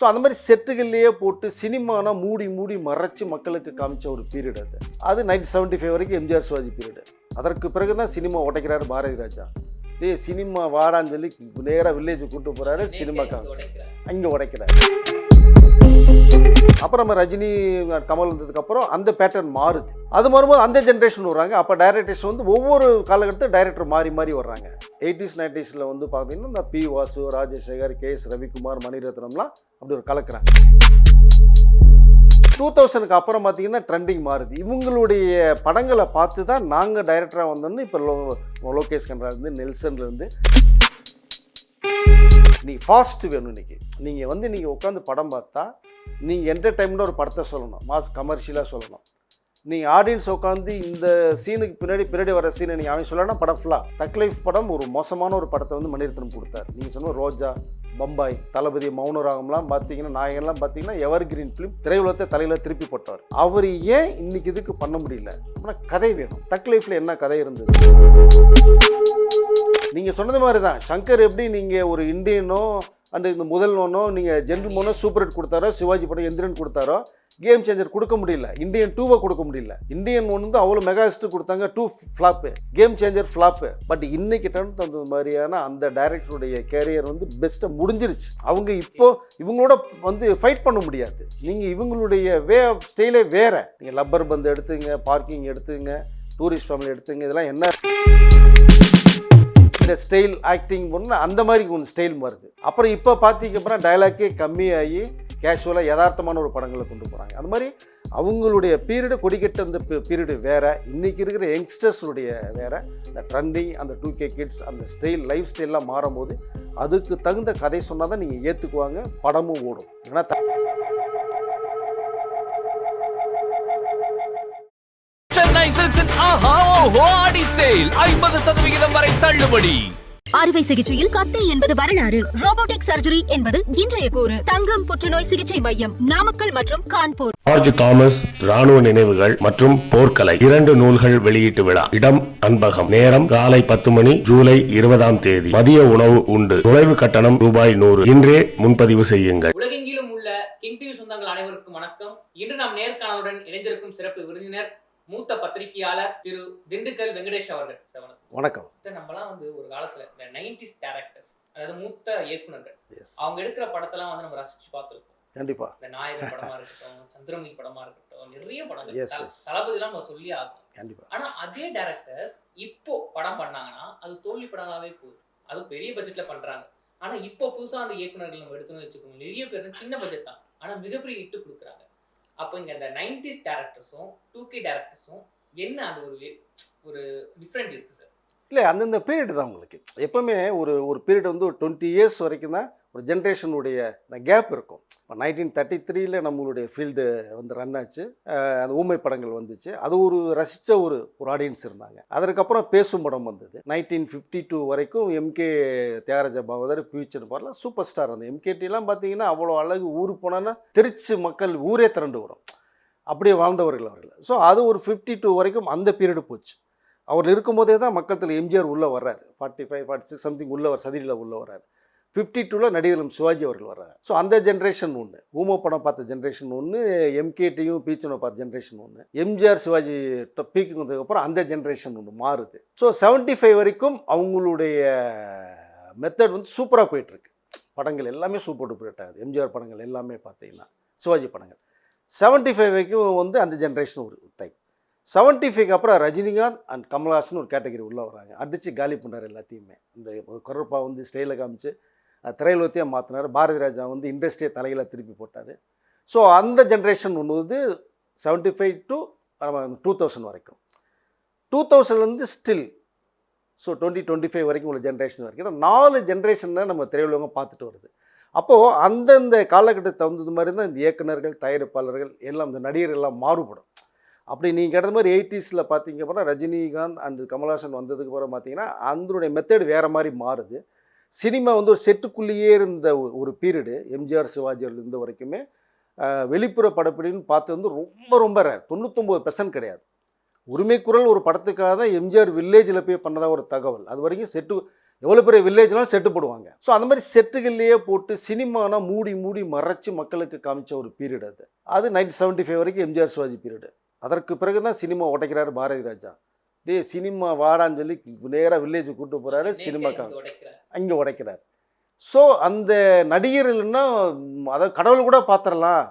So அந்த மாதிரி செட்டுகள்லேயே போட்டு சினிமானா மூடி மூடி மறைச்சு மக்களுக்கு காமிச்ச ஒரு பீரியட் அது. அது நைன்டீன் செவன்ட்டி ஃபைவ் வரைக்கும் எம்ஜிஆர் சிவாஜி பீரியடு அதற்கு பிறகு தான் சினிமா உடைக்கிறாரு பாரதி ராஜா. டேய் சினிமா வாடான்னு சொல்லி நேராக வில்லேஜ் கூட்டு போகிறாரு சினிமா காமி உடைக்கிறார். அங்கே உடைக்கிறார். அப்புறம் நம்ம ரஜினி கமல் வந்ததுக்கப்புறம் அந்த பேட்டர்ன் மாறுது. அது மாறும்போது அந்த ஜென்ரேஷன் வர்றாங்க. அப்போ டைரக்டர்ஸ் வந்து ஒவ்வொரு காலகட்டத்தில் டைரக்டர் மாறி மாறி வர்றாங்க. எயிட்டிஸ் நைன்டிஸில் வந்து பார்த்தீங்கன்னா இந்த P Vasu Rajasekhar K S Ravikumar மணிரத்னம்லாம் அப்படி ஒரு கலக்குறாங்க. டூ தௌசண்ட்க்கு அப்புறம் பார்த்தீங்கன்னா ட்ரெண்டிங் மாறுது. இவங்களுடைய படங்களை பார்த்து தான் நாங்கள் டைரக்டராக வந்தோம்னு இப்போ லோ லோகேஷ் கன்றாலேருந்து நெல்சன்லேருந்து நீ ஃபாஸ்ட் வேணும் இன்றைக்கி நீங்கள் வந்து நீங்கள் உட்காந்து படம் பார்த்தா நீங்கள் என்டர்டைன்மெண்ட்டாக ஒரு படத்தை சொல்லணும். மாஸ் கமர்ஷியலாக சொல்லணும். நீங்கள் ஆடியன்ஸ் உட்காந்து இந்த சீனுக்கு பின்னாடி பின்னாடி வர சீனை நீங்கள் அவன் சொல்லலாம் படம் ஃபுல்லாக தக் லைஃப் படம் ஒரு மோசமான ஒரு படத்தை வந்து மணிரத்னம் கொடுத்தார். நீங்கள் சொன்ன ரோஜா பம்பாய் தளபதி மௌனராகம்லாம் பார்த்தீங்கன்னா நாயகன்லாம் பார்த்தீங்கன்னா எவர் கிரீன் ஃபிலிம் திரையுலகத்தை தலையில் திருப்பி போட்டார் அவர் ஏன் இன்னைக்கு இதுக்கு பண்ண முடியல? ஆனால் கதை வேணும். தக் லைஃப்பில் என்ன கதை இருந்தது? நீங்கள் சொன்னது மாதிரி தான் சங்கர் எப்படி நீங்கள் ஒரு இந்தியனோ அந்த இந்த முதல் ஒன்றோ நீங்கள் ஜென்டில்மேனோ சூப்பர் ஹிட் கொடுத்தாரோ சிவாஜி படம் எந்திரன் கொடுத்தாரோ கேம் சேஞ்சர் கொடுக்க முடியல. இந்தியன் டூவை கொடுக்க முடியல. இந்தியன் ஒன்று வந்து அவ்வளோ மெகாஸ்ட் கொடுத்தாங்க two flop game changer flop but இன்னைக்கு டன் தகுந்த மாதிரியான அந்த டைரக்டருடைய கேரியர் வந்து பெஸ்ட்டாக முடிஞ்சிருச்சு. அவங்க இப்போ இவங்களோட வந்து ஃபைட் பண்ண முடியாது. நீங்கள் இவங்களுடைய வே ஆஃப் ஸ்டைலே வேறு. நீங்கள் லப்பர் பந்து எடுத்துங்க பார்க்கிங் எடுத்துங்க டூரிஸ்ட் ஃபேமிலி எடுத்துங்க இதெல்லாம் என்ன இந்த ஸ்டைல் ஆக்டிங் பண்ண அந்த மாதிரி கொஞ்சம் ஸ்டைல் வருது அப்புறம் இப்போ பார்த்தீங்க அப்படின்னா டைலாக்கே கம்மியாகி கேஷுவலாக யதார்த்தமான ஒரு படங்களை கொண்டு போகிறாங்க அது மாதிரி அவங்களுடைய பீரியடு கொடிக்கட்ட அந்த பீரியடு வேறு. இன்றைக்கி இருக்கிற யங்ஸ்டர்ஸுடைய வேறு. இந்த ட்ரெண்டிங் அந்த டூ கே கிட்ஸ் அந்த ஸ்டைல் லைஃப் ஸ்டைல்லாம் மாறும்போது அதுக்கு தகுந்த கதை சொன்னால் தான் நீங்கள் ஏற்றுக்குவாங்க படமும் ஓடும். ஏன்னா சென்னை சில்க்ஸின் ஆஹா ஓஹோ ஆடி சேல். ஐம்பது சதவிகிதம் வரை தள்ளுபடி. அறுவை சிகிச்சையில் கத்தை என்பது வரலாறு. ரோபோட்டிக் சர்ஜரி என்பது இன்றைய கூறு. தங்கம் புற்றுநோய் சிகிச்சை மையம் நாமக்கல் மற்றும் கான்பூர். ஜார்ஜ் தாமஸ் ராணுவ நினைவுகள் மற்றும் போர்க்கலை. இரண்டு நூல்கள் வெளியீட்டு விழா. இடம் அன்பகம். நேரம் காலை பத்து மணி ஜூலை இருபதாம் தேதி. மதிய உணவு உண்டு. நுழைவு கட்டணம் ரூபாய் நூறு. இன்றே முன்பதிவு செய்யுங்கள். உலகெங்கிலும் உள்ள கிங் டிவி சொந்தங்கள் அனைவருக்கும் வணக்கம். இன்று நாம் நேர்காணலுடன் இணைந்திருக்கும் சிறப்பு விருந்தினர் மூத்த பத்திரிகையாளர் திரு திண்டுக்கல் வெங்கடேஷ் அவர்கள் வணக்கம். சார் நம்மலாம் வந்து ஒரு காலத்துல இந்த நைன்டிஸ் டேரக்டர்ஸ் அதாவது மூத்த இயக்குனர்கள் எஸ் அவங்க எடுக்கிற படத்தெல்லாம் வந்து நம்ம ரசிச்சு பார்த்திருப்போம். கண்டிப்பாக இந்த நாயகன் படமா இருக்கட்டும் சந்திரமுகி படமா இருக்கட்டும் நிறைய படங்கள். தளபதிலாம் நம்ம சொல்லி ஆகும் கண்டிப்பாக ஆனா அதே டேரக்டர்ஸ் இப்போ படம் பண்ணாங்கன்னா அது தோல்வி படமாவே போகுது. அது பெரிய பட்ஜெட்ல பண்றாங்க. ஆனா இப்போ புதுசா அந்த இயக்குனர்கள் நம்ம எடுத்துன்னு வச்சுக்கோங்க நிறைய பேர் சின்ன பட்ஜெட் தான். ஆனா மிகப்பெரிய இட்டு கொடுக்குறாங்க. அப்போ இங்கே அந்த நைன்டிஸ் டேரக்டர்ஸும் டூ கே டேரக்டர்ஸும் என்ன அது ஒரு ஒரு டிஃப்ரெண்ட் இருக்குது சார் இல்லை அந்தந்த பீரியட் தான் உங்களுக்கு. எப்போவுமே ஒரு ஒரு பீரியட் வந்து ஒரு டுவெண்ட்டி இயர்ஸ் வரைக்கும் தான் ஒரு ஜென்ரேஷனுடைய இந்த கேப் இருக்கும். இப்போ நைன்டீன் தேர்ட்டி த்ரீல நம்மளுடைய ஃபீல்டு வந்து ரன் ஆச்சு. அந்த ஊமை படங்கள் வந்துச்சு. அது ஒரு ரசித்த ஒரு ஒரு ஆடியன்ஸ் இருந்தாங்க. அதற்கப்புறம் பேசும் படம் வந்தது. நைன்டீன் ஃபிஃப்டி டூ வரைக்கும் எம்கே தியாகராஜ பாகவதர் பியூச்சர் பாடலாம் சூப்பர் ஸ்டார் அந்த எம்கேடிலாம் பார்த்தீங்கன்னா அவ்வளோ அழகு. ஊருக்கு போனோன்னா திருச்சி மக்கள் ஊரே திரண்டு வரும். அப்படியே வாழ்ந்தவர்கள் அவர்கள். ஸோ அது ஒரு ஃபிஃப்டி டூ வரைக்கும் அந்த பீரியடு போச்சு. அவர் இருக்கும்போதே தான் மக்கள் எம்ஜிஆர் உள்ளே வர்றாரு. Forty five forty six something உள்ளே வர சதிரியில் உள்ளே வர்றாரு. ஃபிஃப்டி டூவில் நடிகர் சிவாஜி அவர்கள் வர்றாங்க. ஸோ அந்த ஜென்ரேஷன் ஒன்று ஊமோ படம் பார்த்த ஜென்ரேஷன் ஒன்று எம்கேடியும் பீச்சனை பார்த்த ஜென்ரேஷன் ஒன்று எம்ஜிஆர் சிவாஜி பீக்கு வந்ததுக்கப்புறம் அந்த ஜென்ரேஷன் ஒன்று மாறுது. ஸோ செவன்ட்டி ஃபைவ் வரைக்கும் அவங்களுடைய மெத்தட் வந்து சூப்பராக போயிட்டுருக்கு. படங்கள் எல்லாமே சூப்பர் டூப்பர் ஆகுது. எம்ஜிஆர் படங்கள் எல்லாமே பார்த்தீங்கன்னா சிவாஜி படங்கள். செவன்ட்டி ஃபைவ் வரைக்கும் வந்து அந்த ஜென்ரேஷன் ஒரு டைப் செவன்ட்டி ஃபைவ்க்கு அப்புறம் ரஜினிகாந்த் அண்ட் கமல்ஹாசன் ஒரு கேட்டகரி உள்ளே வராங்க அடித்து காலி பண்ணார் எல்லாத்தையுமே. இந்த கருப்பா வந்து ஸ்டைலில் காமிச்சு திரையுலகத்தையே மாற்றினார் பாரதி ராஜா வந்து இண்டஸ்ட்ரியை தலையில் திருப்பி போட்டார். ஸோ அந்த ஜென்ரேஷன் ஒன்று வந்து செவன்ட்டி ஃபைவ் டு நம்ம டூ தௌசண்ட் வரைக்கும். டூ தௌசண்ட்லேருந்து still so twenty twenty five வரைக்கும் உள்ள ஜென்ரேஷன் வரைக்கும் நாலு ஜென்ரேஷன் தான் நம்ம திரையுலகம் பார்த்துட்டு வருது. அப்போது அந்தந்த காலகட்டத்தை தகுந்தது மாதிரி தான் இந்த இயக்குநர்கள் தயாரிப்பாளர்கள் எல்லாம் இந்த நடிகர் எல்லாம் மாறுபடும். அப்படி நீங்கள் கேட்ட மாதிரி எயிட்டிஸில் பார்த்தீங்க அப்படின்னா ரஜினிகாந்த் அண்ட் கமல்ஹாசன் வந்ததுக்கு அப்புறம் பார்த்தீங்கன்னா அதனுடைய மெத்தேடு வேறு மாதிரி மாறுது. சினிமா வந்து ஒரு செட்டுக்குள்ளேயே இருந்த ஒரு பீரியடு. எம்ஜிஆர் சிவாஜியில் இருந்த வரைக்குமே வெளிப்புற படப்பிடின்னு பார்த்து வந்து ரொம்ப ரொம்ப ரேர் தொண்ணூத்தொம்பது பெர்சன்ட் கிடையாது. உரிமைக்குரல் ஒரு படத்துக்காக தான் எம்ஜிஆர் வில்லேஜில் போய் பண்ணதா ஒரு தகவல். அது வரைக்கும் செட்டு எவ்வளோ பெரிய வில்லேஜ்லாம் செட்டு போடுவாங்க. ஸோ அந்த மாதிரி செட்டுகள்லேயே போட்டு சினிமானா மூடி மூடி மறைச்சி மக்களுக்கு காமிச்ச ஒரு பீரியட் அது. அது நைன்டீன் செவன்ட்டி ஃபைவ் வரைக்கும் எம்ஜிஆர் சிவாஜி பீரியடு. அதற்கு பிறகு தான் சினிமா உடைக்கிறார் பாரதி ராஜா. டேய் சினிமா வாடான்னு சொல்லி நேராக வில்லேஜ் கூட்டு போகிறாரு சினிமா கா உடைக்கிறார். அங்கே உடைக்கிறார். ஸோ அந்த நடிகர்கள்னா அதாவது கடவுள் கூட பார்த்துடலாம்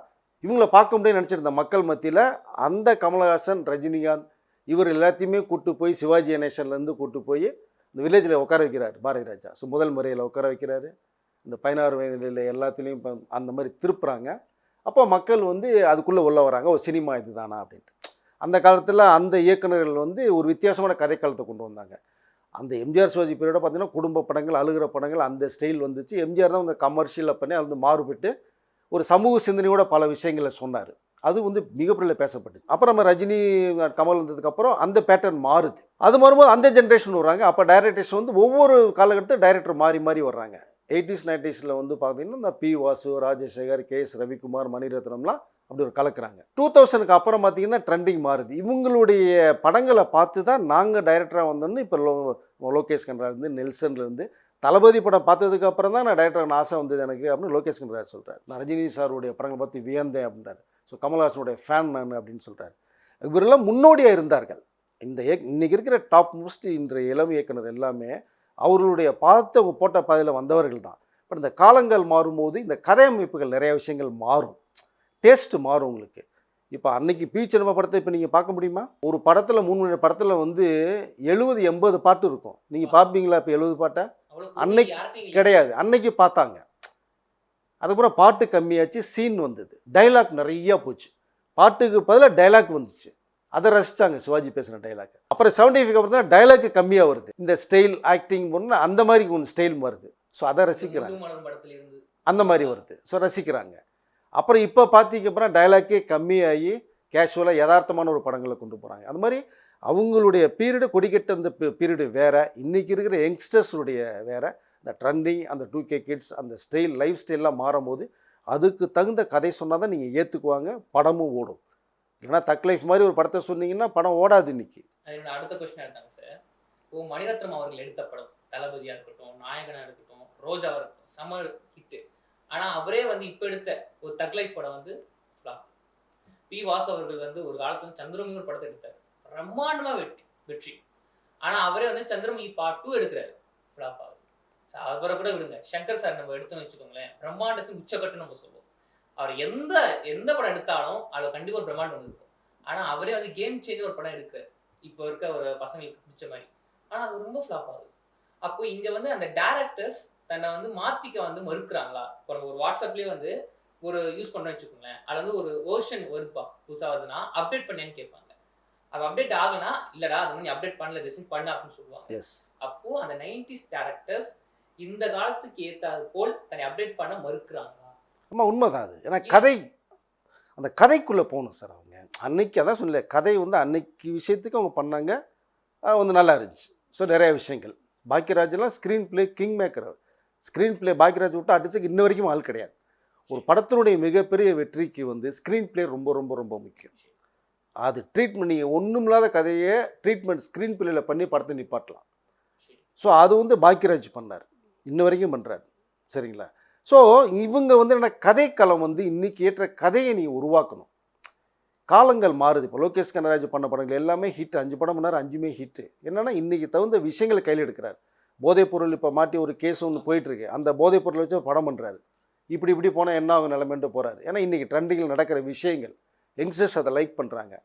இவங்கள பார்க்க முடியும்னு நினச்சிருந்த மக்கள் மத்தியில் அந்த கமலஹாசன் ரஜினிகாந்த் இவர் எல்லாத்தையுமே கூட்டு போய் சிவாஜி கணேசன்லேருந்து கூட்டு போய் இந்த வில்லேஜில் உட்கார வைக்கிறார் பாரதி ராஜா. ஸோ முதல் முறையில் உட்கார வைக்கிறாரு. இந்த பதினாறு வயதில் எல்லாத்துலேயும் இப்போ அந்த மாதிரி திருப்புறாங்க. அப்போ மக்கள் வந்து அதுக்குள்ளே உள்ள வராங்க. ஒரு சினிமா இதுதானா அப்படின்ட்டு. அந்த காலத்தில் அந்த இயக்குனர்கள் வந்து ஒரு வித்தியாசமான கதைக்காலத்தை கொண்டு வந்தாங்க. அந்த எம்ஜிஆர் சிவாஜி பீரியட பார்த்தீங்கன்னா குடும்ப படங்கள் அழுகிற படங்கள் அந்த ஸ்டைல் வந்துச்சு. எம்ஜிஆர் தான் அந்த கமர்ஷியலில் பண்ணி அது வந்து மாறுபட்டு ஒரு சமூக சிந்தனையோட பல விஷயங்களை சொன்னார். அது வந்து மிகப்பெரிய பேசப்பட்டுச்சு. அப்புறம் நம்ம ரஜினி கமல் வந்ததுக்கப்புறம் அந்த பேட்டர்ன் மாறுது. அது மாறும்போது அந்த ஜென்ரேஷன் வர்றாங்க. அப்போ டைரக்டர்ஸ் வந்து ஒவ்வொரு காலகட்டத்தில் டைரக்டர் மாறி மாறி வர்றாங்க. எயிட்டிஸ் நைன்டிஸில் வந்து பார்த்திங்கன்னா இந்த P Vasu Rajasekhar K S Ravikumar மணிரத்னம்லாம் அப்படி ஒரு கலக்குறாங்க. டூ தௌசண்ட்க்கு அப்புறம் பார்த்தீங்கன்னா ட்ரெண்டிங் மாறுது. இவங்களுடைய படங்களை பார்த்து தான் நாங்கள் டைரக்டராக வந்தோம்னு இப்போ லோ லோகேஷ் கன்றாலேருந்து நெல்சன்லேருந்து தளபதி படம் பார்த்ததுக்கு அப்புறம் தான் நான் டைரக்டர் ஆசை வந்தது எனக்கு அப்படின்னு லோகேஷ் கன்றாஜ் சொல்கிறார் நான் ரஜினி சாருடைய படங்களை பார்த்து வியந்தேன் அப்படின்றார். ஸோ கமல்ஹாசனுடைய ஃபேன் நான் அப்படின்னு சொல்கிறார் இவரெல்லாம் முன்னோடியாக இருந்தார்கள். இந்த இயக் இன்றைக்கி இருக்கிற டாப் மோஸ்ட் இன்றைய இளம் இயக்குனர் எல்லாமே அவர்களுடைய பார்த்து அவங்க போட்ட பாதையில் வந்தவர்கள் தான். பட் இந்த காலங்கள் மாறும்போது இந்த கதை அமைப்புகள் நிறைய விஷயங்கள் மாறும். டேஸ்ட் மாறும் உங்களுக்கு. இப்போ அன்னைக்கு பி சினிமா படத்தை இப்போ நீங்கள் பார்க்க முடியுமா? ஒரு படத்தில் மூணு மணி படத்தில் வந்து எழுபது எண்பது பாட்டு இருக்கும். நீங்கள் பார்ப்பீங்களா இப்போ எழுபது பாட்டை? அன்னைக்கு. கிடையாது. அன்னைக்கு பார்த்தாங்க. அதுக்கப்புறம் பாட்டு கம்மியாச்சு சீன் வந்தது. டைலாக் நிறையா போச்சு. பாட்டுக்கு பதிலாக டைலாக் வந்துச்சு. அதை ரசிச்சாங்க சிவாஜி பேசின டைலாக் அப்புறம் செவன்டி ஃபைவ் அப்புறம் தான் டைலாக் கம்மியாக வருது. இந்த ஸ்டைல் ஆக்டிங் பண்ண அந்த மாதிரி கொஞ்சம் ஸ்டைல் வருது ஸோ அதை ரசிக்கிறாங்க. அந்த மாதிரி வருது. ஸோ ரசிக்கிறாங்க. அப்புறம் இப்போ பார்த்தீங்க அப்புறம் டைலாக்கே கம்மியாகி கேஷுவலாக யதார்த்தமான ஒரு படங்களை கொண்டு போகிறாங்க அது மாதிரி அவங்களுடைய பீரியடு கொடிக்கட்ட அந்த பீரியடு வேறு இன்றைக்கி இருக்கிற யங்ஸ்டர்ஸுடைய வேறு இந்த ட்ரெண்டிங் அந்த டூ கே கிட்ஸ் அந்த ஸ்டைல் லைஃப் ஸ்டைல்லாம் மாறும்போது அதுக்கு தகுந்த கதை சொன்னால் தான் நீங்கள் ஏற்றுக்குவாங்க படமும் ஓடும். இல்லைன்னா தக் லைஃப் மாதிரி ஒரு படத்தை சொன்னீங்கன்னா படம் ஓடாது இன்னைக்கு. அடுத்த கொஸ்டின் எடுத்தாங்க சார் இப்போ மணிரத்னம் அவர்கள் எடுத்த படம் தளபதியாக இருக்கட்டும் நாயகனாக இருக்கட்டும் ரோஜாவாக இருக்கட்டும் சம ஹிட்டு ஆனா அவரே வந்து இப்ப எடுத்த ஒரு தக் லைஃப் படம் வந்து flop. பி. வாஸ் அவர்கள் வந்து ஒரு காலத்துல சந்திரமுகி ஒரு படத்தை எடுத்தார். பிரம்மாண்டமா வெற்றி வெற்றி. ஆனா அவரே வந்து சந்திரமுகி பார்ட் டூ எடுக்கிறாரு. ஃபிளாப் ஆகுது. அவரை கூட விடுங்க. சங்கர் சார் நம்ம எடுத்தோம்னு வச்சுக்கோங்களேன். பிரம்மாண்டத்துக்கு உச்சக்கட்டு நம்ம சொல்லுவோம் அவர் எந்த எந்த படம் எடுத்தாலும் அதுல கண்டிப்பா ஒரு பிரம்மாண்டம் ஒண்ணு இருக்கும். ஆனா அவரே வந்து கேம் சேஞ்ச் ஒரு படம் எடுக்கிறார். இப்போ இருக்க ஒரு பசங்களுக்கு பிடிச்ச மாதிரி. ஆனா அது ரொம்ப ஃப்ளாப் ஆகுது. அப்போ இங்கே வந்து அந்த டேரக்டர்ஸ் தன்னை வந்து மாத்திக்க வந்து மறுக்கிறாங்களா? இப்போ நம்ம ஒரு வாட்ஸ்அப்லயே வந்து ஒரு யூஸ் பண்றோம்னு வச்சுக்கோங்களேன். அதுல வந்து ஒரு வேர்ஷன் வருதுப்பா புதுசா வருதுன்னா அப்டேட் பண்ணேன்னு கேட்பாங்க. அது அப்டேட் ஆகுனா இல்லடா அது நீ அப்டேட் பண்ணல திஸ் பண்ண அப்படின்னு சொல்லுவாங்க. அப்போ அந்த நைன்டிஸ் டேரக்டர்ஸ் இந்த காலத்துக்கு ஏத்தாது போல் தன்னை அப்டேட் பண்ண மறுக்கிறாங்களா? ஆமா உண்மைதான் அது. ஏன்னா கதை அந்த கதைக்குள்ளே போகணும் சார் அவங்க. அன்னைக்கு அதான் சொல்லல கதை வந்து அன்னைக்கு விஷயத்துக்கு அவங்க பண்ணாங்க வந்து நல்லா இருந்துச்சு. ஸோ நிறைய விஷயங்கள். பாக்கியராஜெல்லாம் screen play king maker screen play Bhagyaraj விட்டு அடிச்சுக்கு இன்ன வரைக்கும் ஆள் கிடையாது. ஒரு படத்தினுடைய மிகப்பெரிய வெற்றிக்கு வந்து ஸ்க்ரீன் பிளே ரொம்ப ரொம்ப ரொம்ப முக்கியம். அது ட்ரீட்மெண்ட் நீங்கள் ஒன்றுமில்லாத கதையை ட்ரீட்மெண்ட் ஸ்க்ரீன் பிளேயில் பண்ணி படத்தை நிப்பாட்டலாம். ஸோ அது வந்து பாக்கியராஜ் பண்ணார். இன்ன வரைக்கும் பண்ணுறாரு சரிங்களா? ஸோ இவங்க வந்து என்ன கதைக்களம் வந்து இன்னைக்கு ஏற்ற கதையை நீ உருவாக்கணும். காலங்கள் மாறுது. இப்போ லோகேஷ் கனராஜ் பண்ண படங்கள் எல்லாமே ஹிட் அஞ்சு படம் பண்ணார் அஞ்சுமே ஹிட்டு என்னென்னா இன்றைக்கி தகுந்த விஷயங்களை கையில் எடுக்கிறார். போதைப்பொருள் இப்போ மாட்டி ஒரு கேஸ் ஒன்று போயிட்டுருக்கு. அந்த போதைப்பொருளை வச்சு படம் பண்ணுறாரு இப்படி இப்படி போனால் என்ன ஆகும் நிலைமைன்ட்டு போகிறாரு ஏன்னா இன்றைக்கி ட்ரெண்டிங்கில் நடக்கிற விஷயங்கள் யங்ஸ்டர்ஸ் அதை லைக் பண்ணுறாங்க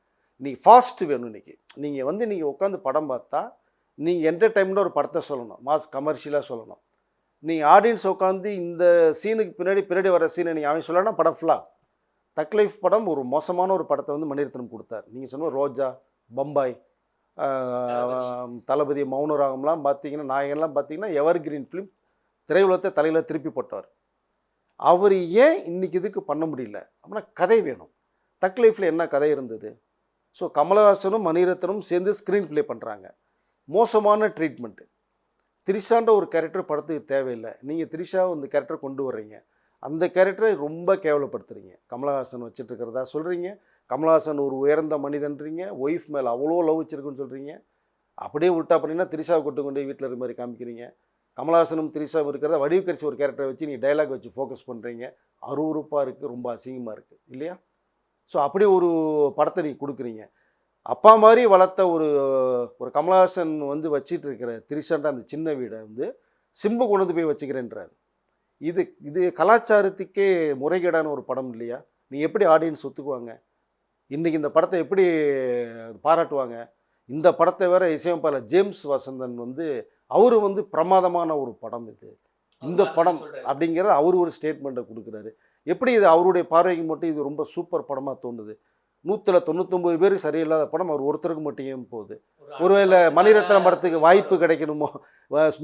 இன்றைக்கி ஃபாஸ்ட்டு வேணும் இன்றைக்கி நீங்கள் வந்து நீங்கள் உட்காந்து படம் பார்த்தா நீங்கள் என்டர்டைன்மெண்ட்டாக ஒரு படத்தை சொல்லணும். மாஸ் கமர்ஷியலாக சொல்லணும். நீங்கள் ஆடியன்ஸ் உட்காந்து இந்த சீனுக்கு பின்னாடி பின்னாடி வர சீனை நீங்கள் அவன் சொல்லனா படம் ஃபுல்லாக தக் லைஃப் படம் ஒரு மோசமான ஒரு படத்தை வந்து மணிரத்னம் கொடுத்தார். நீங்கள் சொன்ன ரோஜா பம்பாய் தளபதி. மௌனராகம்லாம் பார்த்தீங்கன்னா நாயகன்லாம் பார்த்தீங்கன்னா எவர் கிரீன் ஃபிலிம் திரையுலகத்தை தலையில் திருப்பி போட்டவர். அவர் ஏன் இன்னைக்கு இதுக்கு பண்ண முடியல? அப்படின்னா கதை வேணும். தக் லைஃப்பில் என்ன கதை இருந்தது? ஸோ கமலஹாசனும் மணிரத்னும் சேர்ந்து ஸ்க்ரீன் ப்ளே பண்ணுறாங்க மோசமான ட்ரீட்மெண்ட்டு திரிஷான்ற ஒரு கேரக்டர் படத்துக்கு தேவையில்லை. நீங்கள் திரிஷா இந்த கேரக்டர் கொண்டு வர்றீங்க. அந்த கேரக்டரை ரொம்ப கேவலப்படுத்துறீங்க. கமலஹாசன் வச்சுட்டு இருக்கிறதா சொல்கிறீங்க கமல்ஹாசன் ஒரு உயர்ந்த மனிதன்றீங்க ஒய்ஃப் மேலே அவ்வளோ லவ் வச்சிருக்குன்னு சொல்கிறீங்க அப்படியே விட்டா பண்ணிங்கன்னா திரிஷாவை கொண்டு கொண்டு வீட்டில் இருக்க மாதிரி காமிக்கிறீங்க. கமல்ஹாசனும் திரிசாவும் இருக்கிறத வடிவுக்கரிசி ஒரு கேரக்டரை வச்சு நீங்கள் டைலாக் வச்சு ஃபோக்கஸ் பண்ணுறீங்க அருவருப்பாக இருக்குது ரொம்ப அசிங்கமாக இருக்குது இல்லையா? ஸோ அப்படி ஒரு படத்தை நீங்கள் கொடுக்குறீங்க. அப்பா மாதிரி வளர்த்த ஒரு ஒரு கமலஹாசன் வந்து வச்சிட்டு இருக்கிற திரிசான்ற அந்த சின்ன வீடை வந்து சிம்பு கொண்டு வந்து போய் வச்சுக்கிறேன்றார். இது இது கலாச்சாரத்துக்கே முறைகேடான ஒரு படம் இல்லையா? நீ எப்படி ஆடியன்ஸ் ஒத்துக்குவாங்க? இன்றைக்கி இந்த படத்தை எப்படி பாராட்டுவாங்க? இந்த படத்தை வேற இசையமைப்பாளர் ஜேம்ஸ் வசந்தன் வந்து அவரு வந்து பிரமாதமான ஒரு படம் இது. இந்த படம். அப்படிங்கிறத அவர் ஒரு ஸ்டேட்மெண்ட்டை கொடுக்குறாரு. எப்படி இது அவருடைய பார்வைக்கு மட்டும் இது ரொம்ப சூப்பர் படமாக தோணுது? நூற்றில் தொண்ணூத்தொம்பது பேர் சரியில்லாத படம் அவர் ஒருத்தருக்கு மட்டும் ஏன் போகுது? ஒரு ஒருவேளை மணிரத்னம் படத்துக்கு வாய்ப்பு. கிடைக்கணுமோ?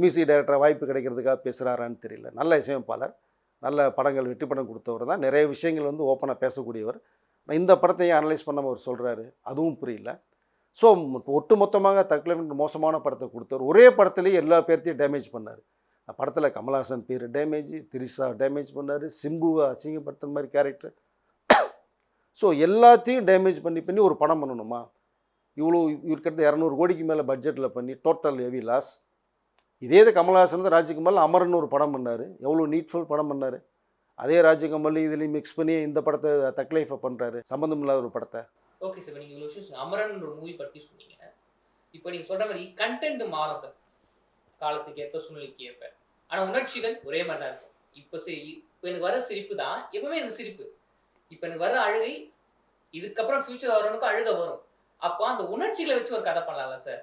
மியூசிக் டைரக்டர் வாய்ப்பு கிடைக்கிறதுக்காக பேசுகிறாரான்னு தெரியல. நல்ல இசையமைப்பாளர் நல்ல படங்கள் வெற்றி படம் கொடுத்தவர் தான். நிறைய விஷயங்கள் வந்து ஓப்பனாக பேசக்கூடியவர். இந்த படத்தையும் அனலைஸ் பண்ணாமல் அவர் சொல்கிறாரு அதுவும் புரியல. ஸோ ஒட்டு மொத்தமாக தக்கலன்னு மோசமான படத்தை கொடுத்தார். ஒரே படத்துலேயே எல்லா பேர்த்தையும் டேமேஜ் பண்ணார். அந்த படத்தில் கமல்ஹாசன் பேர் டேமேஜ் திரிசா டேமேஜ் பண்ணார் சிம்புவை அசிங்கப்படுத்துற மாதிரி கேரக்டர் ஸோ எல்லாத்தையும் டேமேஜ் பண்ணி பண்ணி ஒரு படம் பண்ணணுமா? இவ்வளோ இருக்கிறது இரநூறு கோடிக்கு மேலே பட்ஜெட்டில் பண்ணி டோட்டல் ஹெவி லாஸ் இதே இது கமல்ஹாசன் தான் ராஜ்கமல் அமரன் ஒரு படம் பண்ணார். எவ்வளோ நீட்ஃபுல் படம் பண்ணார். அதே ராஜ்கமல் இதுலேயும் மிக்ஸ் பண்ணி இந்த படத்தை தக்லைஃபை பண்ணுறாரு சம்மந்தம் இல்லாத ஒரு படத்தை. ஓகே சார் நீங்கள் இவ்வளவு விஷயம் அமரன் ஒரு மூவி பற்றி சொன்னீங்க. இப்போ நீங்கள் சொல்கிற மாதிரி கண்டென்ட் மாறும் சார் காலத்துக்கு ஏற்ப சூழ்நிலைக்கு ஏற்ப. ஆனால் உணர்ச்சிகள் ஒரே மாதிரி தான் இருக்கும். இப்போ சரி இப்போ எனக்கு வர சிரிப்பு தான் எப்பவுமே எனக்கு சிரிப்பு. இப்போ எனக்கு வர அழுகை இதுக்கப்புறம் ஃபியூச்சர் வரவனுக்கும் அழுக வரும். அப்போ அந்த உணர்ச்சிகளை வச்சு ஒரு கதை பண்ணலாம்ல சார்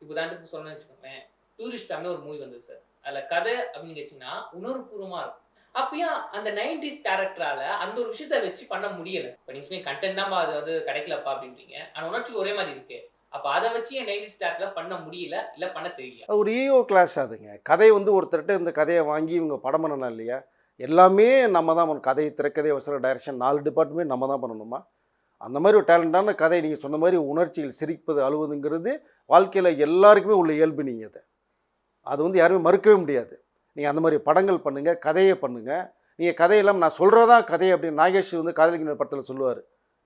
இப்போ உதாரணத்துக்கு சொல்லணும்னு வச்சுக்கோங்களேன். டூரிஸ்ட் ஃபேமிலி ஒரு மூவி வந்து சார் அதில் கதை அப்படின்னு கேட்டிங்கன்னா உணர்வுபூர்வமாக இருக்கும். அப்பயும் அந்த நைன்டிஸ் டேரக்டரால அந்த ஒரு விஷயத்தை வச்சு பண்ண முடியல. இப்போ நீங்க சொன்னீங்க கண்டென்ட் தான் அது வந்து கிடைக்கலப்பா அப்படின்றீங்க. ஆனா உணர்ச்சி ஒரே மாதிரி இருக்கு. அப்ப அதை வச்சு என் நைன்டிஸ் டேரக்டர் பண்ண முடியல இல்ல பண்ண தெரியல? அது ஒரு ஈகோ கிளாஸ் அதுங்க கதை வந்து ஒருத்தர்கிட்ட இந்த கதையை வாங்கி இவங்க படம் பண்ணணும் இல்லையா? எல்லாமே நம்ம தான் பண்ணணும். கதை திரைக்கதை வசன டைரக்ஷன் நாலு டிபார்ட்மெண்ட் நம்ம தான் பண்ணணுமா? அந்த மாதிரி ஒரு டேலண்டான கதை நீங்கள் சொன்ன மாதிரி உணர்ச்சிகள் சிரிப்பது அழுவதுங்கிறது வாழ்க்கையில் எல்லாருக்குமே உள்ள இயல்பு நீங்கள் அதை அது வந்து யாருமே மறுக்கவே முடியாது. நீங்கள் அந்த மாதிரி படங்கள் பண்ணுங்கள் கதையை பண்ணுங்கள் நீங்கள் கதையெல்லாம் நான் சொல்கிறதா கதை அப்படின்னு நாகேஷ் வந்து காதலிக்கிற படத்தில் சொல்லுவார்.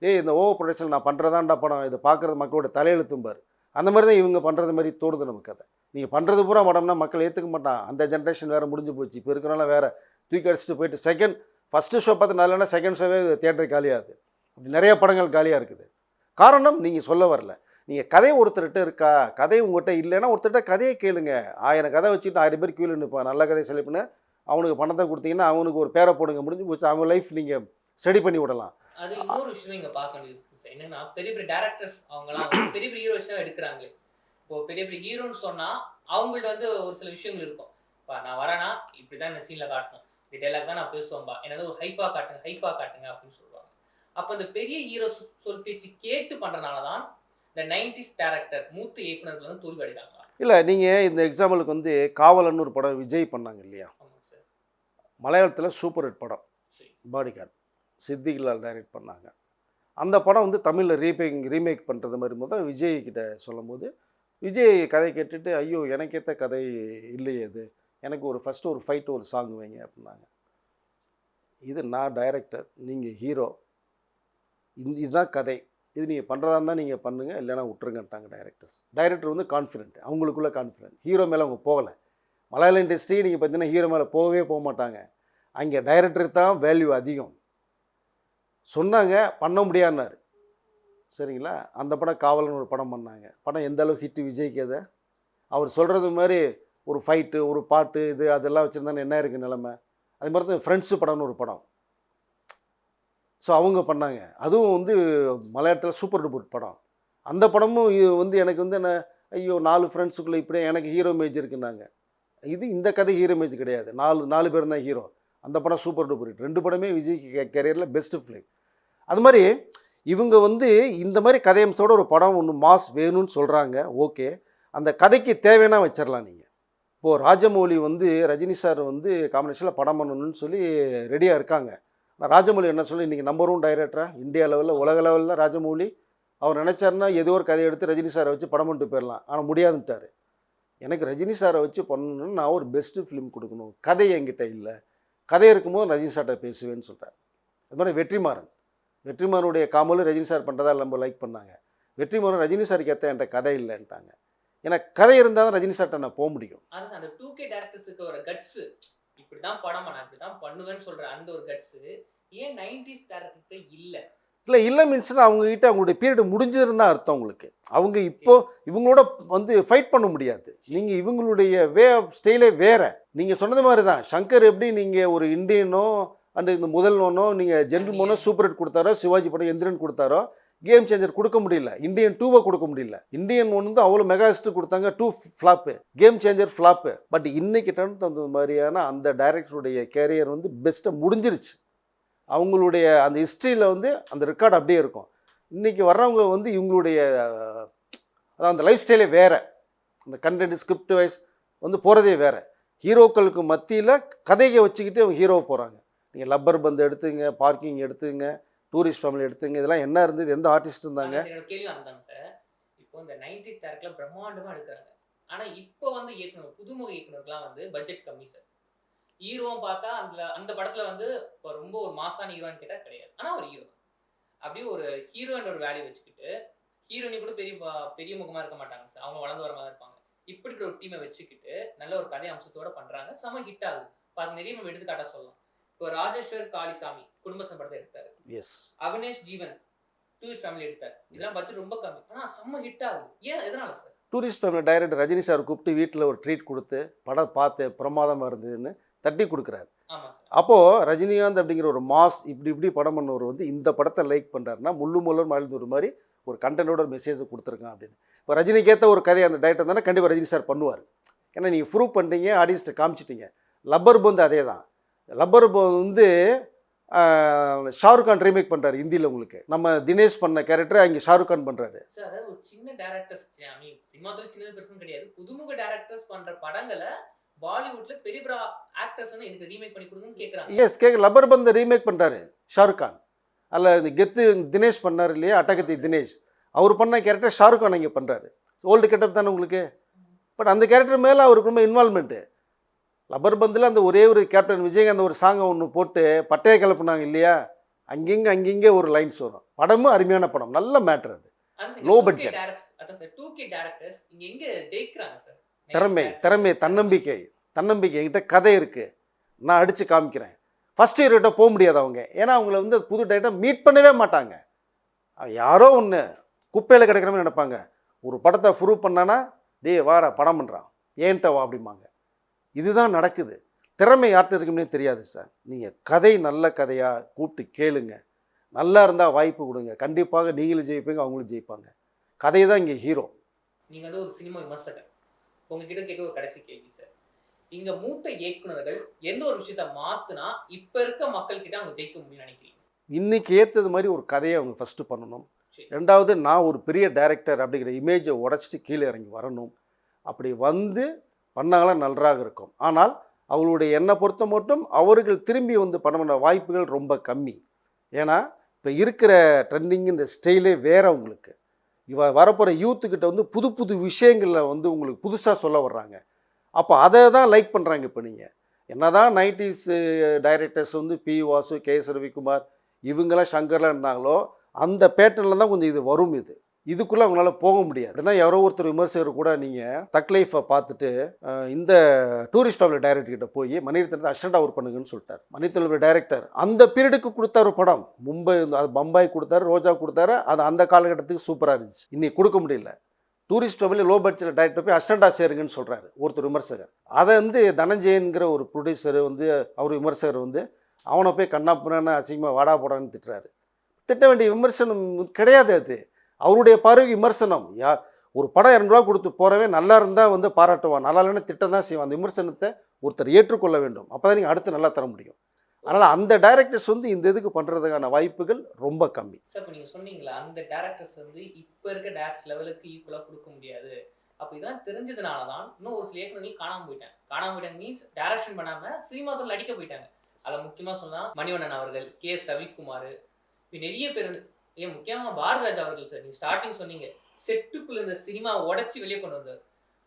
ஏய் இந்த ஓவர் ப்ரொடக்ஷன் நான் பண்ணுறதாண்டா படம். இதை பார்க்குறது மக்களோட தலையெழுத்தும்பார் அந்த மாதிரி தான் இவங்க பண்ணுறது மாதிரி தோணுது நமக்கு கதை. நீங்கள் பண்ணுறது பூரா படம்னா மக்கள் ஏற்றுக்க மாட்டான் அந்த ஜென்ரேஷன் வேறு முடிஞ்சு போச்சு. இப்போ இருக்கிறனால வேறு. தூக்கி அடிச்சுட்டு போயிட்டு செகண்ட் ஃபஸ்ட்டு ஷோ பார்த்து நல்லா செகண்ட் ஷோவே தேட்டர் காலியாகுது. அப்படி நிறைய படங்கள் காலியாக இருக்குது. காரணம் நீங்கள் சொல்ல வரல. நீங்கள் கதை ஒருத்தர்கிட்ட இருக்கா? கதை உங்கள்கிட்ட இல்லைன்னா ஒருத்தர்கிட்ட கதையை கேளுங்க. ஆயிரம் கதை வச்சுட்டு ஆயிரம் பேர் கீழே நிற்பான் நல்ல கதை செலக்ட் அவனுக்கு பணத்தை கொடுத்தீங்கன்னா அவனுக்கு ஒரு பேரை போடுங்க. முடிஞ்சு போச்சு. அவங்க லைஃப் நீங்கள் ஸ்டடி பண்ணி விடலாம். அது இன்னொரு விஷயம் இங்க பார்க்க வேண்டியது என்னன்னா பெரிய பெரிய டேரக்டர்ஸ் அவங்கலாம் பெரிய பெரிய ஹீரோ வச்சு தான் எடுக்கிறாங்க இப்போ பெரிய பெரிய ஹீரோன்னு சொன்னா அவங்கள்ட்ட வந்து ஒரு சில விஷயங்கள் இருக்கும். இப்போ நான் வரேன்னா இப்படிதான் இந்த சீன்ல காட்டணும். இந்த டைலாக் தான் நான் பேசுவேன்பா. என்னது ஒரு ஹைப்பா காட்டுங்க ஹைப்பா காட்டுங்க அப்படின்னு சொல்லுவாங்க. அப்போ இந்த பெரிய ஹீரோ சொல் பேச்சு கேட்டு பண்றதுனால தான் இந்த நைன்டிஸ் டேரக்டர் மூத்த இயக்குனர்கள் வந்து தோல்வி அடைகிறாங்களா? இல்லை நீங்கள் இந்த எக்ஸாம்பிளுக்கு வந்து காவலன்னு ஒரு படம் விஜய் பண்ணாங்க இல்லையா? மலையாளத்தில் சூப்பர் ஹிட் படம். பாடி கார்டு சித்திகளால் டைரக்ட் பண்ணாங்க. அந்த படம் வந்து தமிழில் ரீமேக் ரீமேக் பண்ணுறது மாதிரி முதல் விஜய் கிட்ட சொல்லும்போது விஜய் கதை கேட்டுட்டு ஐயோ எனக்கேற்ற கதை இல்லையே இது. எனக்கு ஒரு ஃபஸ்ட்டு ஒரு ஃபைட் ஒரு சாங் வைங்க அப்படின்னாங்க. இது நான் டைரக்டர் நீங்கள் ஹீரோ இந்த இதுதான் கதை. இது நீங்கள் பண்ணுறதா இருந்தால் நீங்கள் பண்ணுங்கள் இல்லைனா விட்டுருங்கட்டாங்க டைரக்டர்ஸ் டைரக்டர் வந்து கான்ஃபிடென்ட் அவங்களுக்குள்ள கான்ஃபிடென்ட் ஹீரோ மேலே அவங்க போகலை. மலையாள இண்டஸ்ட்ரி நீங்கள் பார்த்தீங்கன்னா ஹீரோ மேலே போகவே போக மாட்டாங்க. அங்கே டைரக்டருக்கு தான் வேல்யூ அதிகம். சொன்னாங்க பண்ண முடியாதுன்னாரு. சரிங்களா? அந்த படம் காவலன் ஒரு படம் பண்ணாங்க. படம் எந்த அளவுக்கு ஹிட் விஜய்க்கு அதை அவர் சொல்கிறது மாதிரி ஒரு ஃபைட்டு ஒரு பாட்டு இது அதெல்லாம் வச்சுருந்தானே என்ன இருக்குது நிலமை? அது மாதிரி தான் ஃப்ரெண்ட்ஸு படம்னு ஒரு படம். ஸோ அவங்க பண்ணாங்க. அதுவும் வந்து மலையாளத்தில் சூப்பர் டூப்பர் படம். அந்த படமும் இது வந்து எனக்கு வந்து என்ன ஐயோ நாலு ஃப்ரெண்ட்ஸுக்குள்ளே இப்படியே எனக்கு ஹீரோ மேஜ் இருக்குன்னாங்க. இது இந்த கதை ஹீரோ மேஜ் கிடையாது. நாலு நாலு பேர் தான் ஹீரோ அந்த படம் சூப்பர் டூப்பர் ஹிட் ரெண்டு படமே விஜய் கெரியரில் பெஸ்ட்டு ஃபிலிம் அது மாதிரி இவங்க வந்து இந்த மாதிரி கதையம்சத்தோட ஒரு படம் ஒன்று மாஸ் வேணும்னு சொல்கிறாங்க ஓகே. அந்த கதைக்கு தேவைன்னா வச்சிடலாம் நீங்கள் இப்போது ராஜமௌலி வந்து ரஜினி சார் வந்து காம்பினேஷனில் படம் பண்ணணும்னு சொல்லி ரெடியாக இருக்காங்க. நான் ராஜமௌலி என்ன சொல்லி இன்றைக்கி நம்பர் ஒன் டைரக்டராக இந்தியா லெவலில் உலக லெவலில் ராஜமௌலி. அவர் நினச்சாருன்னா ஏதோ ஒரு கதையை எடுத்து ரஜினி சாரை வச்சு படம் பண்ணிட்டு போயிடலாம். ஆனால் முடியாதுன்ட்டார். எனக்கு ரஜினி சாரை வச்சு பண்ணணும்னு நான் ஒரு பெஸ்ட்டு ஃபிலிம் கொடுக்கணும். கதை என்கிட்ட இல்லை. கதை இருக்கும்போது ரஜினி சார்கிட்ட பேசுவேன்னு சொல்கிறார் அது மாதிரி வெற்றிமாறன். வெற்றிமாறனுடைய காமலும் ரஜினி சார் பண்ணுறதா ரொம்ப லைக் பண்ணாங்க. வெற்றிமாறன் ரஜினி சாருக்கு ஏற்ற என்கிட்ட கதை இல்லைன்ட்டாங்க. ஏன்னா கதை இருந்தால் தான் ரஜினி சார்ட்ட நான் போக முடியும். அது அந்த டூ கே டேரக்டர்ஸுக்கு ஒரு கட்ஸ் இப்படிதான் படம் நான் இப்படிதான் பண்ணுவேன்னு சொல்ற அந்த ஒரு கட்ஸ் ஏன் நைன்டிஸ் டேரக்டருக்கு இல்ல? இல்லை இல்லை மீன்ஸ்னா அவங்க கிட்ட அவங்களுடைய பீரியட் முடிஞ்சதுன்னு தான் அர்த்தம் உங்களுக்கு. அவங்க இப்போ இவங்களோட வந்து ஃபைட் பண்ண முடியாது. நீங்கள் இவங்களுடைய வே ஆஃப் ஸ்டைலே வேற. நீங்கள் சொன்னது மாதிரி தான் சங்கர் எப்படி நீங்கள் ஒரு இந்தியனோ அண்ட் இந்த முதல் ஒன்னோ நீங்கள் ஜென்டில்மோனோ சூப்பர் ஹிட் கொடுத்தாரோ சிவாஜி படம் எந்திரன் கொடுத்தாரோ கேம் சேஞ்சர் கொடுக்க முடியல. இந்தியன் டூவை கொடுக்க முடியல. இந்தியன் ஒன் வந்து அவ்வளோ மெகாஸ்ட் கொடுத்தாங்க. Two flop game changer flop but இன்னைக்கு டன் தந்த மாதிரியான அந்த டைரக்டருடைய கேரியர் வந்து பெஸ்ட்டாக முடிஞ்சிருச்சு. அவங்களுடைய அந்த ஹிஸ்ட்ரியில் வந்து அந்த ரெக்கார்டு அப்படியே இருக்கும். இன்றைக்கி வர்றவங்க வந்து இவங்களுடைய அதான் அந்த லைஃப் ஸ்டைலே வேறு. அந்த கண்டென்ட் ஸ்கிரிப்ட் வைஸ் வந்து போகிறதே வேறு. ஹீரோக்களுக்கு மத்தியில் கதையை வச்சுக்கிட்டு அவங்க ஹீரோ போகிறாங்க நீங்கள் லப்பர் பந்து எடுத்துங்க பார்க்கிங் எடுத்துங்க டூரிஸ்ட் ஃபேமிலி எடுத்துங்க. இதெல்லாம் என்ன இருந்தது? எந்த ஆர்டிஸ்ட் இருந்தாங்க? என்னோட கேள்வி வந்தாங்க சார். இப்போ இந்த நைன்டிஸ் டேரக்ட்ல பிரம்மாண்டமாக எடுக்கிறாங்க. ஆனால் இப்போ வந்து இயக்குனர் புதுமுக இயக்குனருக்குலாம் வந்து பட்ஜெட் கம்மி சார். ஹீரோவும் பார்த்தா அந்த அந்த படத்தில் வந்து இப்போ ரொம்ப ஒரு மாசான ஹீரோன்னு கேட்டால் கிடையாது. ஆனால் ஒரு ஹீரோ அப்படியே ஒரு ஹீரோன்ற ஒரு வேல்யூ வச்சுக்கிட்டு ஹீரோனி கூட பெரிய ப- பெரிய முகமாக இருக்க மாட்டாங்க சார். அவங்க வளர்ந்து வர மாதிரி இருப்பாங்க. இப்படி ஒரு டீமை வச்சுக்கிட்டு நல்ல ஒரு கதை அம்சத்தோட பண்ணுறாங்க செம ஹிட் ஆகுது. இப்போ அது நிறைய நம்ம எடுத்துக்காட்டாக சொல்லலாம். இப்போ ராஜேஸ்வர் காளிசாமி குடும்பஸ்தன் படத்தை எடுத்தாரு. S Avinesh Jeevan tourist family எடுத்தார் இதெல்லாம் பட்ஜெட் ரொம்ப கம்மி. ஆனா செம்ம ஹிட் ஆகுது. ஏன் எதனால sir tourist family director Rajini sir கூப்பிட்டு வீட்டில் ஒரு ட்ரீட் கொடுத்து படம் பார்த்தேன் பிரமாதமாக இருந்ததுன்னு தட்டி கொடுக்குறாரு. அப்போது ரஜினிகாந்த் அப்படிங்கிற ஒரு மாஸ் இப்படி இப்படி படம் பண்ணவர் வந்து இந்த படத்தை லைக் பண்ணுறாருன்னா முள்ளு முள்ளர் மழந்து ஒரு மாதிரி ஒரு கண்டென்ட்டோட ஒரு மெசேஜை கொடுத்துருக்கான் அப்படின்னு. இப்போ ரஜினிக்கு ஏற்ற ஒரு கதை அந்த டைரக்டர் தானே கண்டிப்பாக ரஜினி சார் பண்ணுவார். ஏன்னா நீங்கள் ப்ரூவ் பண்ணிட்டீங்க ஆடியன்ஸ்ட்டை காமிச்சிட்டீங்க. லப்பர் பந்து அதே தான் லப்பர் பந்து வந்து ஷாருக் கான் ரீமேக் பண்ணுறாரு ஹிந்தியில் உங்களுக்கு. நம்ம தினேஷ் பண்ண கேரக்டரை அங்கே ஷாருக் கான் பண்ணுறாரு சார் அதாவது ஒரு சின்ன டேரக்டர்ஸ் ஐ மீன் சினிமா துறை சின்னது பெருசுன்னு கிடையாது. புதுமுக டேரக்டர்ஸ் பண்ற படங்களை பாலிவுட்ல பெரிய பெரிய ஆக்டர்ஸ் வந்து எனக்கு ரீமேக் பண்ணி கொடுங்கன்னு கேக்குறாங்க. எஸ் கேட்க லப்பர் பந்து ரீமேக் பண்ணுறாரு ஷாருக் கான். அதில் இந்த கெத்து தினேஷ் பண்ணார் இல்லையா? அட்டகத்தி தினேஷ். அவர் பண்ண கேரக்டர் ஷாருக் கான் இங்கே பண்ணுறாரு ஓல்டு கெட்டப் தானே உங்களுக்கு? பட் அந்த கேரக்டர் மேலே அவருக்கு ரொம்ப இன்வால்மெண்ட்டு லப்பர் பந்தில் அந்த ஒரே ஒரு கேப்டன் விஜயகாந்த் ஒரு சாங்கை ஒன்று போட்டு பட்டையை கிளப்புனாங்க இல்லையா? அங்கங்கே அங்கங்கே ஒரு லைன்ஸ் வரும். படமும் அருமையான படம். நல்ல மேட்ரு அது. டூ ஜெயிக்கிறாங்க சார் திறமை திறமை தன்னம்பிக்கை. தன்னம்பிக்கை என்கிட்ட கதை இருக்குது நான் அடித்து காமிக்கிறேன். ஃபஸ்ட் ஹீரோட்ட போக முடியாது அவங்க. ஏன்னா அவங்கள வந்து புது டேரக்டர் மீட் பண்ணவே மாட்டாங்க. யாரோ ஒன்று குப்பையில் கிடைக்கிற மாதிரி நினைப்பாங்க. ஒரு படத்தை ப்ரூவ் பண்ணானா டேய் வாடா படம் பண்ணுறான் ஏன்ட்ட வா அப்படிம்பாங்க. இதுதான் நடக்குது. திறமை யார்கிட்ட இருக்குன்னே தெரியாது சார். நீங்கள் கதை நல்ல கதையாக கூப்பிட்டு கேளுங்க. நல்லா இருந்தால் வாய்ப்பு கொடுங்க. கண்டிப்பாக நீங்களும் ஜெயிப்பீங்க அவங்களும் ஜெயிப்பாங்க. கதை தான் இங்கே ஹீரோ. நீங்க வந்து ஒரு சினிமா விமர்சகர். உங்ககிட்ட கேட்க ஒரு கடைசி கேள்வி சார். இங்க மூத்த இயக்குனர்கள் எந்த ஒரு விஷயத்த மாத்துனா இப்ப இருக்க மக்கள் கிட்ட அவங்க ஜெயிக்க முடியும்னு நினைக்கிறீங்க? இன்னைக்கு ஏற்றது மாதிரி ஒரு கதையை அவங்க ஃபஸ்ட்டு பண்ணணும். ரெண்டாவது நான் ஒரு பெரிய டைரக்டர் அப்படிங்கிற இமேஜை உடச்சிட்டு கீழே இறங்கி வரணும். அப்படி வந்து பண்ணாங்களா? நன்றாக இருக்கும். ஆனால் அவங்களுடைய எண்ணை பொறுத்த மட்டும் அவர்கள் திரும்பி வந்து பண்ண வாய்ப்புகள் ரொம்ப கம்மி. ஏன்னா இப்போ இருக்கிற ட்ரெண்டிங் இந்த ஸ்டைலே வேற உங்களுக்கு. இவ வரப்போகிற யூத்துக்கிட்ட வந்து புது புது விஷயங்களில் வந்து உங்களுக்கு புதுசாக சொல்ல வர்றாங்க. அப்போ அதை தான் லைக் பண்ணுறாங்க இப்போ நீங்கள் என்ன தான் நைன்டிஸ் டைரக்டர்ஸ் வந்து P Vasu K S Ravikumar இவங்கெல்லாம் சங்கர்லாம் இருந்தாங்களோ அந்த பேட்டர்னில் தான் கொஞ்சம் இது வரும் இது. இதுக்குள்ளே அவங்களால போக முடியாது. தான் யாரோ ஒருத்தர் விமர்சகர் கூட நீங்கள் தக் லைஃப்பை பார்த்துட்டு இந்த டூரிஸ்ட் ஃபேமிலி டைரக்டர் கிட்ட போய் மணிரத்னத்தை அசிஸ்டண்டாக ஒர்க் பண்ணுங்கன்னு சொல்லிட்டார். மணித்தலைவர் டைரக்டர் அந்த பீரியடுக்கு கொடுத்தாரு படம் மும்பை அது பம்பாய் கொடுத்தாரு ரோஜா கொடுத்தாரு அது அந்த காலகட்டத்துக்கு சூப்பராக இருந்துச்சு. இன்னைக்கு கொடுக்க முடியல. Tourist family low budget director போய் அசிஸ்டண்டாக சேருங்கன்னு சொல்கிறாரு ஒருத்தர் விமர்சகர். அதை வந்து தனஞ்சயன்கிற ஒரு ப்ரொடியூசர் வந்து அவர் விமர்சகர் வந்து அவனை போய் கண்ணாப்புறான்னு அசிங்கமாக வாடா போடான்னு திட்டுறாரு. திட்ட வேண்டிய விமர்சனம் கிடையாது அது. அவருடைய பார்வை விமர்சனம். யா ஒரு படம் இரநூறுவா கொடுத்து போகிறவே நல்லா இருந்தால் வந்து பாராட்டுவான். நல்லா இல்லைன்னு திட்டம் தான் செய்வான். அந்த விமர்சனத்தை ஒருத்தர் ஏற்றுக்கொள்ள வேண்டும். அப்போ தான் நீங்கள் அடுத்து நல்லா தர முடியும். அதனால் அந்த டைரக்டர்ஸ் வந்து இந்த இதுக்கு பண்ணுறதுக்கான வாய்ப்புகள் ரொம்ப கம்மி. சார் இப்போ நீங்கள் சொன்னீங்களா அந்த டேரக்டர்ஸ் வந்து இப்போ இருக்க டேரக்டர்ஸ் லெவலுக்கு ஈக்குவலாக கொடுக்க முடியாது. அப்போ இதெல்லாம் தெரிஞ்சதுனால தான் இன்னும் ஒரு சில இயக்குநர்கள் காணாமல் போயிட்டாங்க. காணாமல் போயிட்டாங்க மீன்ஸ் டேரக்ஷன் பண்ணாமல் சினிமா துறையில் அடிக்க போயிட்டாங்க. அதில் முக்கியமாக சொன்னால் மணிவண்ணன் அவர்கள் கே எஸ் ரவிக்குமார் இப்ப நிறைய பேர் ஏன் முக்கியமா பாரதிராஜ் அவர்கள் சார் நீங்கள் ஸ்டார்டிங் சொன்னீங்க. செட்டுக்குள்ள இந்த சினிமா உடச்சி வெளியே கொண்டு வந்தார்.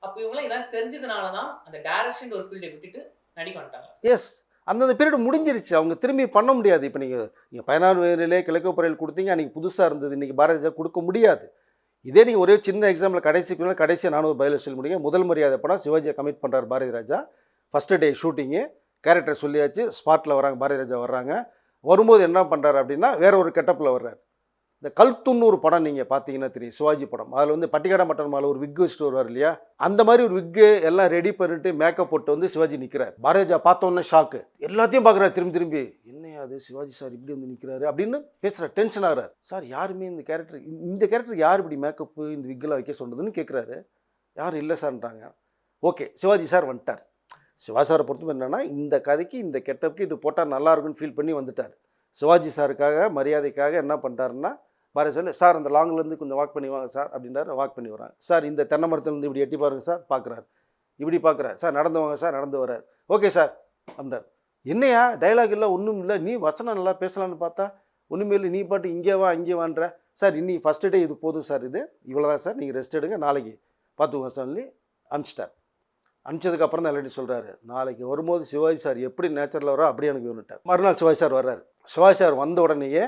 அப்போ இவங்களாம் இதெல்லாம் தெரிஞ்சதுனால தான் அந்த டேரக்ஷன் ஒரு ஃபீல்டை விட்டுட்டு நடிக்க வந்துட்டாங்க. எஸ் அந்தந்த பீரியட் முடிஞ்சிருச்சு. அவங்க திரும்பி பண்ண முடியாது. இப்போ நீங்கள் நீங்கள் பதினாறு வயதிலே கிழக்கு பறையில் கொடுத்தீங்க. அன்றைக்கி புதுசாக இருந்தது. இன்றைக்கி பாரதிஜா கொடுக்க முடியாது. இதே நீங்கள் ஒரே சின்ன எக்ஸாம்பிள் கடைசிக்கு கடைசியாக நானூறு பதில் சொல்ல முடியுங்க. முதல் மரியாதை படம் சிவாஜியை கமிட் பண்ணுறார் பாரதி ராஜா ஃபஸ்ட்டு டே ஷூட்டிங்கு கேரக்டர் சொல்லியாச்சு. ஸ்பாட்டில் வராங்க பாரதி ராஜா வர்றாங்க. வரும்போது என்ன பண்ணுறாரு அப்படின்னா வேற ஒரு கெட்டப்பில் வர்றாரு. இந்த கல்துன்னூறு படம் நீங்கள் பார்த்தீங்கன்னா தெரியும் சிவாஜி படம். அதில் வந்து பட்டிக்காடா மட்டன் மேலே ஒரு விக் வச்சுட்டு வருவார் இல்லையா? அந்த மாதிரி ஒரு விக்கு எல்லாம் ரெடி பண்ணிட்டு மேக்கப் போட்டு வந்து சிவாஜி நிற்கிறார் பாரதிஜா பார்த்தோன்னே ஷாக்கு எல்லாத்தையும் பார்க்குறாரு திரும்பி திரும்பி. என்னையா அது சிவாஜி சார் இப்படி வந்து நிற்கிறாரு அப்படின்னு பேசுகிறார் டென்ஷன் ஆகிறார். சார் யாருமே இந்த கேரக்டர் இந்த கேரக்டர் யார் இப்படி மேக்கப்பு இந்த விக்கெல்லாம் வைக்க சொன்னதுன்னு கேட்குறாரு யாரும் இல்லை சார்ன்றாங்க. ஓகே சிவாஜி சார் வந்துட்டார். சிவாஜி சாரை பொறுத்தவரை என்னென்னா இந்த கதைக்கு இந்த கெட்டப்புக்கு இது போட்டால் நல்லா இருக்கும்னு ஃபீல் பண்ணி வந்துட்டார். சிவாஜி சாருக்காக மரியாதைக்காக என்ன பண்ணிட்டாருன்னா வர சார் சார் அந்த லாங்லேருந்து கொஞ்சம் வாக் பண்ணி வாங்க சார் அப்படின்றாரு. வாக் பண்ணி வராங்க சார் இந்த தென்னை மரத்துலேருந்து இப்படி எட்டி பாருங்க சார் பார்க்குறாரு இப்படி பார்க்குறாரு சார் நடந்து வாங்க சார் நடந்து வர்றாரு. ஓகே சார் அப்படின்றார். என்னையா? டைலாக் இல்லை ஒன்றும் இல்லை. நீ வசனம் நல்லா பேசலான்னு பார்த்தா ஒன்றுமே இல்லை. நீ பாட்டு இங்கே வா இங்கே வான்ற. சார் இன்னி ஃபஸ்ட்டு டே இது போதும் சார் இது. இவ்வளோ தான் சார். நீங்கள் ரெஸ்ட் எடுங்க. நாளைக்கு பார்த்துக்கோங்க சொல்லி அனுப்பிச்சிட்டார். அனுப்பிச்சதுக்கப்புறம் தான் எல்லாரும் சொல்கிறாரு நாளைக்கு வரும்போது சிவாஜி சார் எப்படி நேச்சுரல் வரோ அப்படியே எனக்கு வேணுட்டார் மறுநாள் சிவாஜி சார் வர்றாரு. சிவாஜி சார் வந்த உடனேயே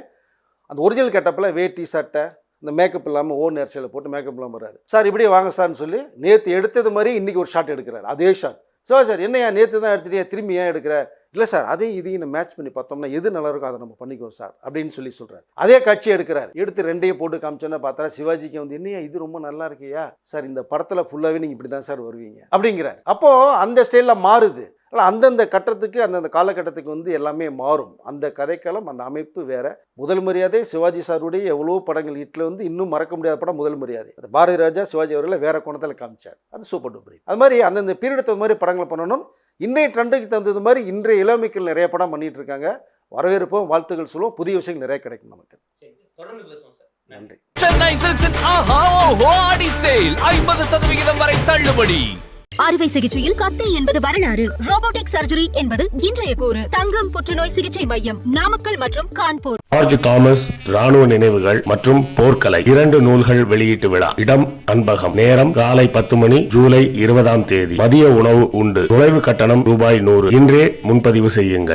அந்த ஒரிஜினல் கெட்டப்பில் வேட்டி சட்டை இந்த மேக்கப் இல்லாமல் ஓன் நேர்ச்சியில் போட்டு மேக்கப் இல்லாமல் வர்றாரு சார் இப்படியே வாங்க சார்னு சொல்லி நேற்று எடுத்தது மாதிரி இன்றைக்கி ஒரு ஷாட் எடுக்கிறார். அதே ஷாட் சார் சார் என்னையா நேற்று தான் எடுத்துகிட்டே திரும்பி ஏன் எடுக்கிற? இல்லை சார் அதையும் இதையும் நம்ம மேட்ச் பண்ணி பார்த்தோம்னா எது நல்லா இருக்கோ அதை நம்ம பண்ணிக்குவோம் சார் அப்படின்னு சொல்லி சொல்கிறார் அதே காட்சி எடுக்கிறார். எடுத்து ரெண்டையும் போட்டு காமிச்சோன்னா பார்த்தா சிவாஜிக்கு வந்து என்னையா இது ரொம்ப நல்லா இருக்கியா? சார் இந்த படத்தில் ஃபுல்லாகவே நீங்கள் இப்படி தான் சார் வருவீங்க. அப்படிங்கிறார். அப்போது அந்த ஸ்டைலில் மாறுது. இல்லை அந்தந்த கட்டத்துக்கு அந்தந்த காலகட்டத்துக்கு வந்து எல்லாமே மாறும். அந்த கதைக்களம் அந்த அமைப்பு வேற. முதல் மரியாதை சிவாஜி சாருடைய எவ்வளோ படங்கள் ஹிட்டில் வந்து இன்னும் மறக்க முடியாத படம் முதல் மரியாதை. அது பாரதி ராஜா சிவாஜி அவர்களை வேற கோணத்தில் காமிச்சார். அது சூப்பர் டூப்பர் அது மாதிரி அந்தந்த பீரியட் தகுந்த மாதிரி படங்கள் பண்ணணும். இன்றைய ட்ரெண்டுக்கு தகுந்தது மாதிரி இன்றைய இளமைகள் நிறைய படம் பண்ணிட்டு இருக்காங்க வரவேற்போம் வாழ்த்துக்கள் சொல்லுவோம் புதிய விஷயங்கள் நிறைய கிடைக்கும் நமக்கு. சரி தொடர்ந்து பேசுவோம் சார். நன்றி. சென்னை சில்க்ஸின் ஆஹா ஓஹோ ஆடி சேல். ஐம்பது சதவிகிதம் வரை தள்ளுபடி. அறுவை சிகிச்சையில் கத்தை என்பது வரலாறு. ரோபோட்டிக் சர்ஜரி என்பது இன்றைய கூறு. தங்கம் புற்றுநோய் சிகிச்சை மையம் நாமக்கல் மற்றும் கான்பூர். ஜார்ஜ் தாமஸ் ராணுவ நினைவுகள் மற்றும் போர்க்கலை. இரண்டு நூல்கள் வெளியீட்டு விழா. இடம் அன்பகம். நேரம் காலை பத்து மணி ஜூலை இருபதாம் தேதி. மதிய உணவு உண்டு. நுழைவு கட்டணம் ரூபாய் நூறு. இன்றே முன்பதிவு செய்யுங்கள்.